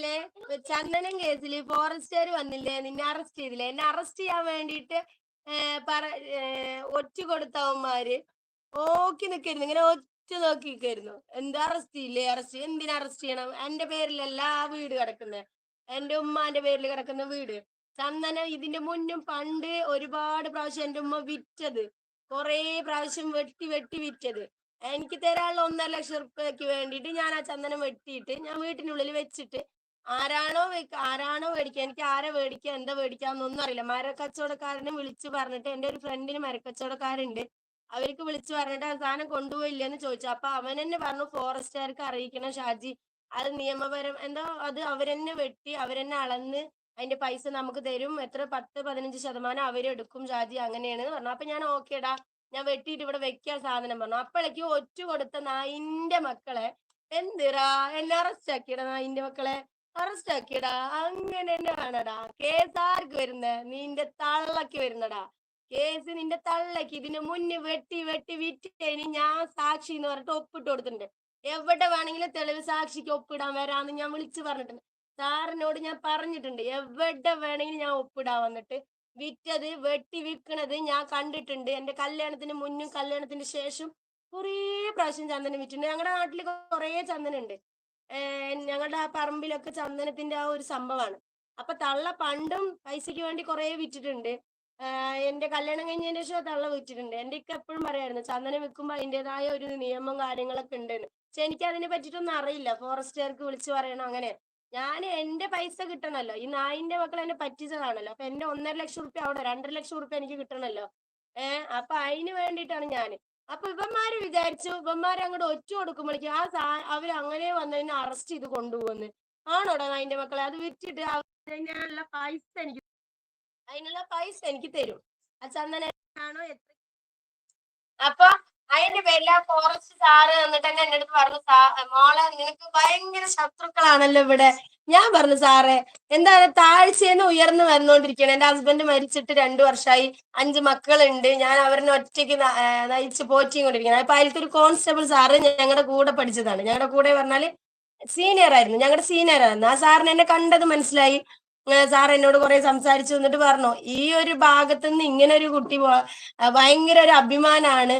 ഇന്നലെ ചന്ദനം കേസിൽ ഫോറസ്റ്റുകാർ വന്നില്ലേ? നിന്നെ അറസ്റ്റ് ചെയ്തില്ലേ? എന്നെ അറസ്റ്റ് ചെയ്യാൻ വേണ്ടിയിട്ട് പറ ഒറ്റ കൊടുത്തവന്മാര് ഓക്കി നിക്കരുന്നു ഇങ്ങനെ ഒറ്റ നോക്കി നിൽക്കായിരുന്നു എന്താ അറസ്റ്റ് ചെയ്യില്ലേ? അറസ്റ്റ് എന്തിനാ അറസ്റ്റ് ചെയ്യണം? എന്റെ പേരിലല്ല ആ വീട് കിടക്കുന്നത് എന്റെ ഉമ്മാന്റെ പേരിൽ കിടക്കുന്ന വീട്. ചന്ദനം ഇതിന്റെ മുന്നും പണ്ട് ഒരുപാട് പ്രാവശ്യം എന്റെ ഉമ്മ വിറ്റത്. കൊറേ പ്രാവശ്യം വെട്ടി വെട്ടി വിറ്റത്. എനിക്ക് തരാനുള്ള ഒന്നര ലക്ഷം റുപ്യക്ക് വേണ്ടിയിട്ട് ഞാൻ ആ ചന്ദനം വെട്ടിയിട്ട് ഞാൻ വീട്ടിനുള്ളിൽ വെച്ചിട്ട് ആരാണോ ആരാണോ മേടിക്കുക എനിക്ക് ആരെ മേടിക്കുക എന്താ മേടിക്കാന്നൊന്നും അറിയില്ല. മരക്കച്ചവടക്കാരനെ വിളിച്ചു പറഞ്ഞിട്ട് എന്റെ ഒരു ഫ്രണ്ടിന് മരക്കച്ചവടക്കാരുണ്ട്. അവർക്ക് വിളിച്ചു പറഞ്ഞിട്ട് സാധനം കൊണ്ടുപോയില്ലെന്ന് ചോദിച്ചു. അപ്പൊ അവൻ തന്നെ പറഞ്ഞു ഫോറസ്റ്റുകാർക്ക് അറിയിക്കണം ഷാജി. അത് നിയമപരം എന്തോ അത് അവരെന്നെ വെട്ടി അവരെന്നെ അളന്ന് അതിന്റെ പൈസ നമുക്ക് തരും. എത്ര? പത്ത് പതിനഞ്ച് ശതമാനം അവരെടുക്കും ഷാജി അങ്ങനെയാണ് പറഞ്ഞു. അപ്പൊ ഞാൻ ഓക്കേടാ ഞാൻ വെട്ടിയിട്ട് ഇവിടെ വെക്കാൻ സാധനം പറഞ്ഞു. അപ്പോഴേക്ക് ഒറ്റ കൊടുത്ത നായിന്റെ മക്കളെ എന്തിറാ എന്നെ അറസ്റ്റ് ആക്കിയടാ നായിന്റെ മക്കളെ. അറസ്റ്റ് ആക്കിയടാ. അങ്ങനെ തന്നെ വേണടാ. കേസ് ആർക്ക് വരുന്നേ നിന്റെ തള്ളക്ക് വരുന്നടാ. കേസ് നിന്റെ തള്ളക്ക് ഇതിന് മുന്നേ വെട്ടി വെട്ടി വിറ്റേന് ഞാൻ സാക്ഷി എന്ന് പറഞ്ഞിട്ട് ഒപ്പിട്ട് കൊടുത്തിട്ടുണ്ട്. എവിടെ വേണമെങ്കിലും തെളിവ് സാക്ഷിക്ക് ഒപ്പിടാൻ വരാന്ന് ഞാൻ വിളിച്ചു പറഞ്ഞിട്ടുണ്ട്. സാറിനോട് ഞാൻ പറഞ്ഞിട്ടുണ്ട്. എവിടെ വേണമെങ്കിലും ഞാൻ ഒപ്പിടാൻ വന്നിട്ട്. വിറ്റത് വെട്ടി വിൽക്കണത് ഞാൻ കണ്ടിട്ടുണ്ട്. എന്റെ കല്യാണത്തിന് മുന്നും കല്യാണത്തിന് ശേഷം കുറേ പ്രാവശ്യം ചന്ദനം വിറ്റിട്ടുണ്ട്. ഞങ്ങളുടെ നാട്ടിൽ കുറേ ചന്ദനം ഉണ്ട് ഞങ്ങളുടെ ആ പറമ്പിലൊക്കെ ചന്ദനത്തിന്റെ ആ ഒരു സംഭവമാണ് അപ്പൊ തള്ള പണ്ടും പൈസക്ക് വേണ്ടി കുറെ വിറ്റിട്ടുണ്ട്. എന്റെ കല്യാണം കഴിഞ്ഞതിന് ശേഷം തള്ള വിറ്റിട്ടുണ്ട്. എന്റെ ഇക്ക എപ്പോഴും പറയായിരുന്നു ചന്ദനം വിൽക്കുമ്പോൾ അതിന്റെതായ ഒരു നിയമം കാര്യങ്ങളൊക്കെ ഉണ്ടെന്ന്. പക്ഷെ എനിക്ക് അതിനെ പറ്റിയിട്ടൊന്നും അറിയില്ല. ഫോറസ്റ്റുകാർക്ക് വിളിച്ചു പറയണം അങ്ങനെ. ഞാൻ എന്റെ പൈസ കിട്ടണല്ലോ. ഈ നായിന്റെ മക്കൾ എന്നെ പറ്റിച്ചതാണല്ലോ. അപ്പൊ എന്റെ ഒന്നര ലക്ഷം റുപ്യ അവിടെ രണ്ടര ലക്ഷം റുപ്യ എനിക്ക് കിട്ടണല്ലോ. ഏഹ് അപ്പൊ അതിന് വേണ്ടിയിട്ടാണ് ഞാൻ അപ്പൊ ഇവന്മാര് വിചാരിച്ചു ഇവന്മാര് അങ്ങോട്ട് ഒറ്റ കൊടുക്കുമ്പോഴേക്കും ആ സാ അവർ അങ്ങനെ വന്നതിനെ അറസ്റ്റ് ചെയ്ത് കൊണ്ടുപോകുന്നു ആണോടാ അതിന്റെ മക്കളെ? അത് വിറ്റിട്ട് അതിനുള്ള പൈസ എനിക്ക് അതിനുള്ള പൈസ എനിക്ക് തരും. ആ ചന്ദനാണോ എത്ര അപ്പൊ അതിന്റെ പേരിൽ ആ ഫോറസ്റ്റ് സാറ് എന്നിട്ട് തന്നെ എന്റെ അടുത്ത് പറഞ്ഞു സാ മോളെ നിനക്ക് ഭയങ്കര ശത്രുക്കളാണല്ലോ ഇവിടെ. ഞാൻ പറഞ്ഞു സാറേ എന്താണ് താഴ്ചയെന്ന് ഉയർന്നു വന്നുകൊണ്ടിരിക്കുകയാണ് എന്റെ ഹസ്ബൻഡ് മരിച്ചിട്ട് രണ്ടു വർഷമായി അഞ്ച് മക്കളുണ്ട്. ഞാൻ അവരെ ഒറ്റയ്ക്ക് നയിച്ച് പോറ്റിയും കൊണ്ടിരിക്കുന്നത് അപ്പൊ അതിലത്തെ ഒരു കോൺസ്റ്റബിൾ സാറ് ഞങ്ങളുടെ കൂടെ പഠിച്ചതാണ്. ഞങ്ങളുടെ കൂടെ പറഞ്ഞാൽ സീനിയർ ആയിരുന്നു. ഞങ്ങളുടെ സീനിയർ ആയിരുന്നു. ആ സാറിന് എന്നെ കണ്ടത് മനസ്സിലായി. സാർ എന്നോട് കുറെ സംസാരിച്ചു എന്നിട്ട് പറഞ്ഞു ഈ ഒരു ഭാഗത്ത് നിന്ന് ഇങ്ങനെ ഒരു കുട്ടി ഭയങ്കര ഒരു അഭിമാനാണ്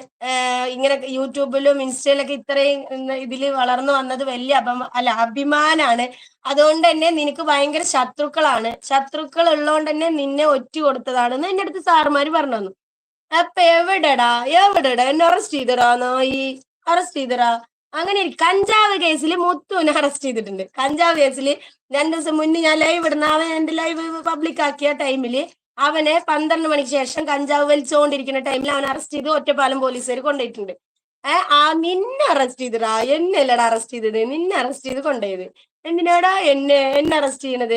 ഇങ്ങനെ യൂട്യൂബിലും ഇൻസ്റ്റയിലൊക്കെ ഇത്രയും ഇതിൽ വളർന്നു വന്നത് വലിയ അപമ അല്ല അഭിമാനാണ്. അതുകൊണ്ട് തന്നെ നിനക്ക് ഭയങ്കര ശത്രുക്കളാണ്. ശത്രുക്കൾ ഉള്ളതുകൊണ്ട് തന്നെ നിന്നെ ഒറ്റ കൊടുത്തതാണെന്ന് എന്റെ അടുത്ത് സാറുമാര് പറഞ്ഞു തന്നു. അപ്പൊ എവിടെടാ? എവിടെടാ? എന്നെ അറസ്റ്റ് ചെയ്തടാന്നോ ഈ അറസ്റ്റ് ചെയ്തടാ? അങ്ങനെ കഞ്ചാവ് കേസിൽ മുത്തുവിനെ അറസ്റ്റ് ചെയ്തിട്ടുണ്ട്. കഞ്ചാവ് കേസിൽ രണ്ടു ദിവസം മുന്നേ ഞാൻ ലൈവ് ഇടുന്ന അവൻ എന്റെ ലൈവ് പബ്ലിക് ആക്കിയ ടൈമിൽ അവനെ പന്ത്രണ്ട് മണിക്ക് ശേഷം കഞ്ചാവ് വലിച്ചുകൊണ്ടിരിക്കുന്ന ടൈമിൽ അവൻ അറസ്റ്റ് ചെയ്ത് ഒറ്റപ്പാലം പോലീസുകാർ കൊണ്ടുപോയിട്ടുണ്ട്. ഏഹ് ആ നിന്നെ അറസ്റ്റ് ചെയ്തിടാ. എന്നെ അല്ലടാ അറസ്റ്റ് ചെയ്തത്. നിന്നെ അറസ്റ്റ് ചെയ്ത് കൊണ്ടുപോയത്. എന്തിനാടാ എന്നെ എന്നെ അറസ്റ്റ് ചെയ്യണത്?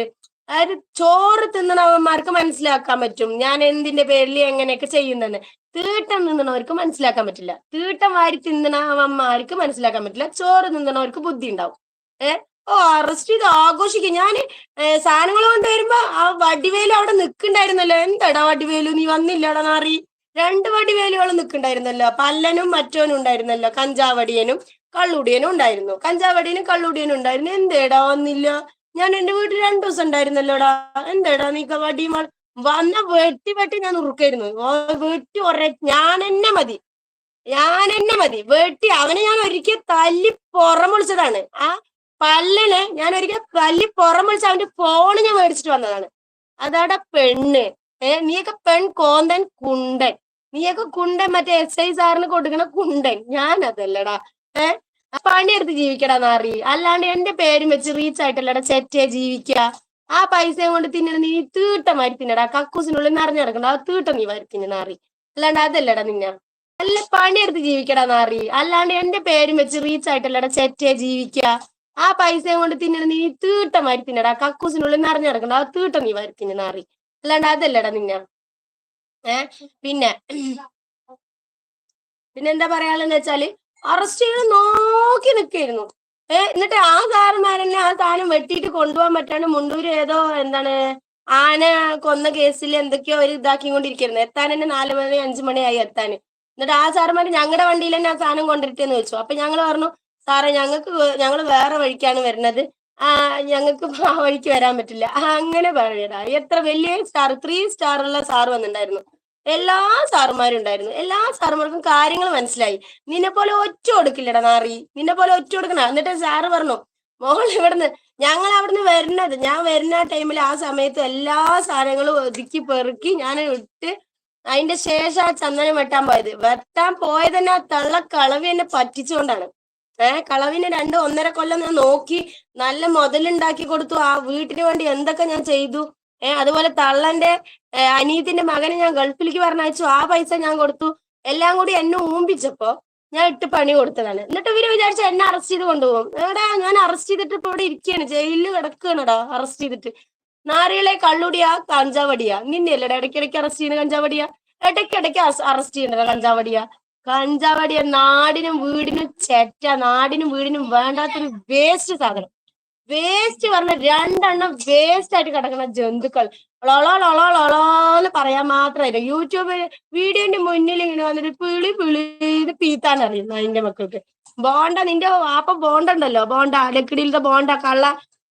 അതായത് ചോറ് തിന്നണവന്മാർക്ക് മനസ്സിലാക്കാൻ പറ്റും. ഞാൻ എന്തിന്റെ പേരിൽ എങ്ങനെയൊക്കെ ചെയ്യുന്നെന്ന്. തീട്ടം നിന്നണവർക്ക് മനസ്സിലാക്കാൻ പറ്റില്ല. തീട്ടം വാരി തിന്നണവന്മാർക്ക് മനസ്സിലാക്കാൻ പറ്റില്ല. ചോറ് നിന്നണവർക്ക് ബുദ്ധി ഉണ്ടാവും. ഏഹ് ഓ അറസ്റ്റ് ചെയ്ത് ആഘോഷിക്കും. ഞാൻ സാധനങ്ങൾ കൊണ്ടുവരുമ്പോ ആ വടിവേലു അവിടെ നിൽക്കണ്ടായിരുന്നല്ലോ. എന്താടാ വടിവേലു? നീ വന്നില്ലടാ നാറി. രണ്ട് വടിവേലുകൾ നിൽക്കണ്ടായിരുന്നല്ലോ. പല്ലനും മറ്റോനും ഉണ്ടായിരുന്നല്ലോ. കഞ്ചാവടിയനും കള്ളുടിയനും ഉണ്ടായിരുന്നു. കഞ്ചാവടിയനും കള്ളുടിയനും ഉണ്ടായിരുന്നു. എന്തേടാ വന്നില്ല? ഞാൻ എന്റെ വീട്ടിൽ രണ്ടു ദിവസം ഉണ്ടായിരുന്നല്ലോടാ. എന്തേടാ നീ വടി വന്ന വെട്ടി വെട്ടി ഞാൻ ഉറുക്കായിരുന്നു. വെട്ടി ഒര ഞാൻ എന്നെ മതി. ഞാൻ എന്നെ മതി. വെട്ടി അവനെ ഞാൻ ഒരിക്കൽ തല്ലി പുറം വിളിച്ചതാണ്. ആ പല്ലന് ഞാൻ ഒരിക്കൽ തല്ലി പുറം വിളിച്ച അവന്റെ ഫോണ് ഞാൻ മേടിച്ചിട്ട് വന്നതാണ്. അതവിടെ പെണ്ണ്. ഏ നീയൊക്കെ പെൺ കോന്തൻ കുണ്ടൻ. നീയൊക്കെ കുണ്ടൻ മറ്റേ എസ് ഐ സാറിന് കൊടുക്കണ കുണ്ടൻ. ഞാൻ അതല്ലടാ. ഏ പണിയെടുത്ത് ജീവിക്കടാ നാറി. അല്ലാണ്ട് എന്റെ പേരും വെച്ച് റീച്ച് ആയിട്ടല്ലടാ ചെറ്റേ ജീവിക്ക. ആ പൈസ കൊണ്ട് തിന്നണ നീ തീട്ടം വാരി തിന്നടാ. കക്കൂസിനുള്ളിൽ നിറഞ്ഞു നടക്കണ്ട ആ തീട്ടം നീ വരി തിന്ന നാറി. അല്ലാണ്ട് അതല്ലടാ നിന്ന. നല്ല പണിയെടുത്ത് ജീവിക്കടാ നാറി. അല്ലാണ്ട് എന്റെ പേരും വെച്ച് റീച്ച് ആയിട്ടല്ലടാ ചെറ്റേ ജീവിക്ക. ആ പൈസ കൊണ്ട് തിന്നണ നീ തീട്ടം വാരി തിന്നടാ. കക്കൂസിനുള്ളിൽ നിറഞ്ഞു നടക്കണ്ട ആ തീട്ടം നീ വരി തിന്ന നാറി. അല്ലാണ്ട് അതല്ലടാ നിന്ന. ഏ? പിന്നെ പിന്നെന്താ പറയാനുള്ളതെന്ന് വെച്ചാൽ അറസ്റ്റ് ചെയ്ത് നോക്കി നിൽക്കായിരുന്നു ഏ എന്നിട്ട് ആ സാറന്മാരെന്നെ ആ സാധനം വെട്ടിട്ട് കൊണ്ടുപോകാൻ പറ്റാണ്ട് മുണ്ടൂര് ഏതോ എന്താണ് ആന കൊന്ന കേസിൽ എന്തൊക്കെയോ അവർ ഇതാക്കിക്കൊണ്ടിരിക്കുന്നു എത്താൻ തന്നെ നാല് മണി അഞ്ചു മണിയായി എത്താൻ എന്നിട്ട് ആ സാറന്മാർ ഞങ്ങളുടെ വണ്ടിയിൽ തന്നെ ആ സാധനം കൊണ്ടിരിക്കുന്നു വെച്ചു. അപ്പൊ ഞങ്ങൾ പറഞ്ഞു സാറേ ഞങ്ങൾക്ക് ഞങ്ങൾ വേറെ വഴിക്കാണ് വരുന്നത് ആ ഞങ്ങൾക്ക് ആ വഴിക്ക് വരാൻ പറ്റില്ല. അങ്ങനെ പറയടാ. എത്ര വലിയ സ്റ്റാർ ത്രീ സ്റ്റാർ ഉള്ള സാർ വന്നിട്ടുണ്ടായിരുന്നു. എല്ലാ സാറുമാരും ഉണ്ടായിരുന്നു എല്ലാ സാറുമാർക്കും കാര്യങ്ങൾ മനസ്സിലായി. നിന്നെ പോലെ ഒറ്റ കൊടുക്കില്ലടാ നാറി. നിന്നെ പോലെ ഒറ്റ കൊടുക്കണ എന്നിട്ട് സാറ് പറഞ്ഞു മോൾ ഇവിടുന്ന് ഞങ്ങൾ അവിടുന്ന് വരുന്നത് ഞാൻ വരുന്ന ടൈമിൽ ആ സമയത്ത് എല്ലാ സാധനങ്ങളും ഒതുക്കി പെറുക്കി ഞാൻ ഇട്ട് അതിന്റെ ശേഷം ആ ചന്ദനം വെട്ടാൻ പോയത്. വെട്ടാൻ പോയത് തന്നെ ആ തള്ള കളവി എന്നെ പറ്റിച്ചുകൊണ്ടാണ് ഏഹ് കളവിനെ രണ്ട് ഒന്നര കൊല്ലം ഞാൻ നോക്കി നല്ല മുതലുണ്ടാക്കി കൊടുത്തു. ആ വീട്ടിന് വേണ്ടി എന്തൊക്കെ ഞാൻ ചെയ്തു? ഏഹ് അതുപോലെ തള്ളന്റെ അനിയത്തിന്റെ മകനെ ഞാൻ ഗൾഫിലേക്ക് പറഞ്ഞയച്ചു. ആ പൈസ ഞാൻ കൊടുത്തു. എല്ലാം കൂടി എന്നെ ഊമ്പിച്ചപ്പോ ഞാൻ ഇട്ട് പണി കൊടുത്തതാണ്. എന്നിട്ട് ഇവർ വിചാരിച്ച എന്നെ അറസ്റ്റ് ചെയ്ത് കൊണ്ടുപോകും. എടാ ഞാൻ അറസ്റ്റ് ചെയ്തിട്ട് ഇപ്പൊ ഇവിടെ ഇരിക്കുകയാണ് ജയിലിൽ കിടക്കുകയാണെടാ അറസ്റ്റ് ചെയ്തിട്ട്. നാരികളെ കള്ളുടിയാ കഞ്ചാവടിയാ. നിന്നെയല്ലേടാ ഇടയ്ക്കിടയ്ക്ക് അറസ്റ്റ് ചെയ്യുന്ന കഞ്ചാവടിയാ? ഇടയ്ക്കിടയ്ക്ക് അറസ്റ്റ് ചെയ്യണ്ടടാ കഞ്ചാവടിയാ? കഞ്ചാവടിയ നാടിനും വീടിനും ചെറ്റ. നാടിനും വീടിനും വേണ്ടാത്തൊരു വേസ്റ്റ് സാധനം. വേസ്റ്റ് പറഞ്ഞ രണ്ടെണ്ണം വേസ്റ്റ് ആയിട്ട് കിടക്കുന്ന ജന്തുക്കൾ. ഒളോളോളോളോളോന്ന് പറയാൻ മാത്രമല്ല യൂട്യൂബ് വീഡിയോന്റെ മുന്നിൽ ഇങ്ങനെ വന്നിട്ട് പിളി പിളി ഇത് പീത്താൻ അറിയുന്നു അതിന്റെ മക്കൾക്ക്. ബോണ്ട നിന്റെ വാപ്പ ബോണ്ട ഉണ്ടല്ലോ. ബോണ്ട ലക്കിടിയിലത്തെ ബോണ്ട കള്ള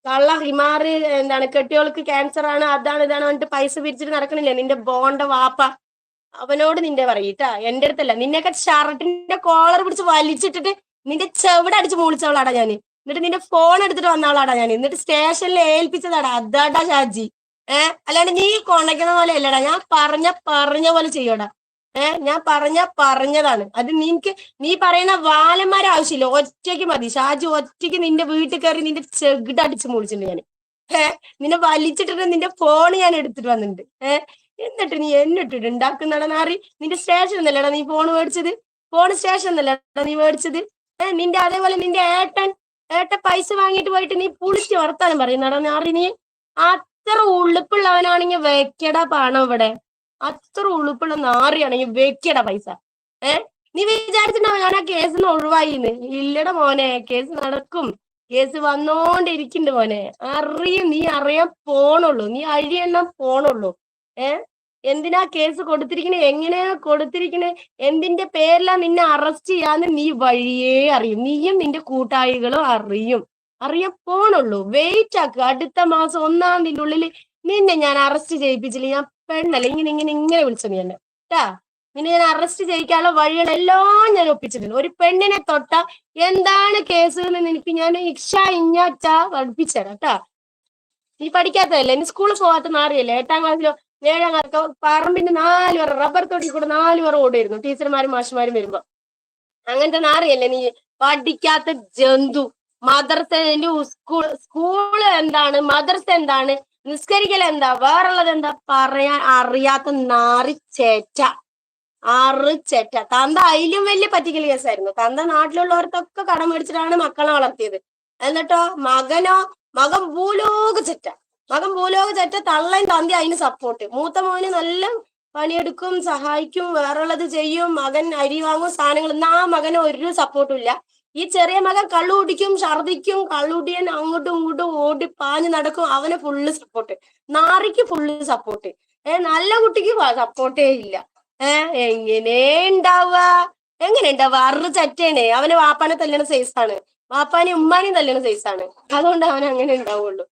കള്ള ഹിമാറ് എന്താണ് കെട്ടിയോൾക്ക് ക്യാൻസർ ആണ് അതാണ് ഇതാണ് എന്നിട്ട് പൈസ പിരിച്ചിട്ട് നടക്കണില്ലേ? നിന്റെ ബോണ്ട വാപ്പ. അവനോട് നിന്റെ പറയിട്ടാ എന്റെ അടുത്തല്ല. നിന്നെയൊക്കെ ഷർട്ടിന്റെ കോളർ പിടിച്ച് വലിച്ചിട്ടിട്ട് നിന്റെ ചെവിടെ അടിച്ച് മൂളിച്ചവളാടാ ഞാൻ എന്നിട്ട് നിന്റെ ഫോൺ എടുത്തിട്ട് വന്നാളാടാ ഞാൻ. എന്നിട്ട് സ്റ്റേഷനിൽ ഏൽപ്പിച്ചതാടാ. അതാടാ ഷാജി. ഏ? അല്ലാണ്ട് നീ കൊണക്കുന്ന പോലെ അല്ലടാ. ഞാൻ പറഞ്ഞ പറഞ്ഞ പോലെ ചെയ്യടാ. ഏ? ഞാൻ പറഞ്ഞ പറഞ്ഞതാണ്. അത് നിനക്ക് നീ പറയുന്ന വാലന്മാരെ ആവശ്യമില്ല. ഒറ്റയ്ക്ക് മതി. ഷാജി ഒറ്റയ്ക്ക് നിന്റെ വീട്ടിൽ കയറി നിന്റെ ചെകിട അടിച്ചു മുടിച്ചിട്ടുണ്ട് ഞാൻ ഏ? നിന്നെ വലിച്ചിട്ടിട്ട് നിന്റെ ഫോൺ ഞാൻ എടുത്തിട്ട് വന്നിട്ടുണ്ട്. ഏ? എന്നിട്ട് നീ എന്നിട്ടിട്ട് ഉണ്ടാക്കുന്നടാ നാറി. നിന്റെ സ്റ്റേഷൻ എന്നല്ലടാ നീ ഫോൺ മേടിച്ചത്. ഫോൺ സ്റ്റേഷൻ എന്നല്ലടാ നീ മേടിച്ചത്. നിന്റെ അതേപോലെ നിന്റെ ഏട്ടൻ ഏട്ടൻ പൈസ വാങ്ങിയിട്ട് പോയിട്ട് നീ പുളിച്ച് വർത്താനം പറയുന്നടാ നാറി നീ അത്ര ഉളുപ്പുള്ളവനാണെങ്കിൽ വെക്കട പണം ഇവിടെ. അത്ര ഉളുപ്പുള്ള നാറിയാണെങ്കിൽ വെക്കട പൈസ. ഏ? നീ വിചാരിച്ചിട്ടുണ്ടാവും ഞാൻ ആ കേസിന് ഒഴിവായിന്ന്. ഇല്ലടാ മോനെ കേസ് നടക്കും. കേസ് വന്നോണ്ടിരിക്കുന്നുണ്ട് മോനെ. അറിയും നീ അറിയാൻ പോണുള്ളൂ. നീ അഴിയെണ്ണം പോണുള്ളൂ. ഏ? എന്തിനാ കേസ് കൊടുത്തിരിക്കണേ? എങ്ങനെയാ കൊടുത്തിരിക്കണേ? എന്തിന്റെ പേരിലാ നിന്നെ അറസ്റ്റ് ചെയ്യാന്ന് നീ വഴിയേ അറിയും. നീയും നിന്റെ കൂട്ടാളികളും അറിയും. അറിയപ്പോണുള്ളൂ വെയിറ്റ് ആക്കുക അടുത്ത മാസം ഒന്നാം തീയതി ഉള്ളിൽ നിന്നെ ഞാൻ അറസ്റ്റ് ചെയ്യിപ്പിച്ചില്ല. ഞാൻ പെണ്ണല്ല? ഇങ്ങനെ ഇങ്ങനെ ഇങ്ങനെ വിളിച്ചു നീ എന്നെ. കേട്ടാ നിന്നെ ഞാൻ അറസ്റ്റ് ചെയ്യിക്കാനുള്ള വഴികളെല്ലാം ഞാൻ ഒപ്പിച്ചിട്ടുണ്ട്. ഒരു പെണ്ണിനെ തൊട്ട എന്താണ് കേസ് എന്ന് നിനക്ക് ഞാൻ ഇക്ഷ ഇഞ്ഞാച്ച പഠിപ്പിച്ചുതരാം കേട്ടാ നീ പഠിക്കാത്തതല്ലേ? നീ സ്കൂളിൽ പോവാത്ത മാറിയല്ലേ എട്ടാം ക്ലാസ്സിലോ ഏഴാം കാലത്ത് പറമ്പിന്റെ നാല് പേർ റബ്ബർ തൊട്ടി കൂടെ നാല് പേർ ഓടായിരുന്നു. ടീച്ചർമാരും മാഷുമാരും വരുമ്പോ. അങ്ങനത്തെ നാറിയല്ലേ നീ പഠിക്കാത്ത ജന്തു. മദർസ സ്കൂൾ സ്കൂൾ എന്താണ് മദർസ എന്താണ് നിസ്കരിക്കൽ എന്താ വേറുള്ളത് എന്താ പറയാൻ അറിയാത്ത നാറി ചേറ്റ. ആറ് ചേറ്റ. തന്ത അതിലും വലിയ പറ്റിക്കൽ കേസായിരുന്നു തന്ത നാട്ടിലുള്ളവർക്കൊക്കെ കടം മേടിച്ചിട്ടാണ് മക്കളെ വളർത്തിയത്. എന്നിട്ടോ മകനോ മകൻ ഭൂലോക ചെറ്റ. മകൻ ഭൂലോക ചറ്റ തള്ളയും തന്തി അതിന് സപ്പോർട്ട് മൂത്ത മോന് നല്ല പണിയെടുക്കും സഹായിക്കും വേറുള്ളത് ചെയ്യും മകൻ അരി വാങ്ങും സാധനങ്ങൾ എന്നാ മകന് ഒരു സപ്പോർട്ടും ഇല്ല. ഈ ചെറിയ മകൻ കള്ളു കുടിക്കും ഛർദിക്കും കള്ളുടിയൻ അങ്ങോട്ടും ഇങ്ങോട്ടും ഓടി പാഞ്ഞു നടക്കും അവന് ഫുള്ള് സപ്പോർട്ട് നാറിക്ക് ഫുള്ള് സപ്പോർട്ട് ഏ നല്ല കുട്ടിക്ക് സപ്പോർട്ടേ ഇല്ല. ഏ എങ്ങനെ ഉണ്ടാവുക എങ്ങനെ ഉണ്ടാവുക അറു ചറ്റേണേ അവന് വാപ്പാനെ തല്ലണ സൈസാണ് വാപ്പാനെ ഉമ്മാനെയും തല്ലണ സൈസാണ് അതുകൊണ്ട് അവൻ അങ്ങനെ ഉണ്ടാവുള്ളൂ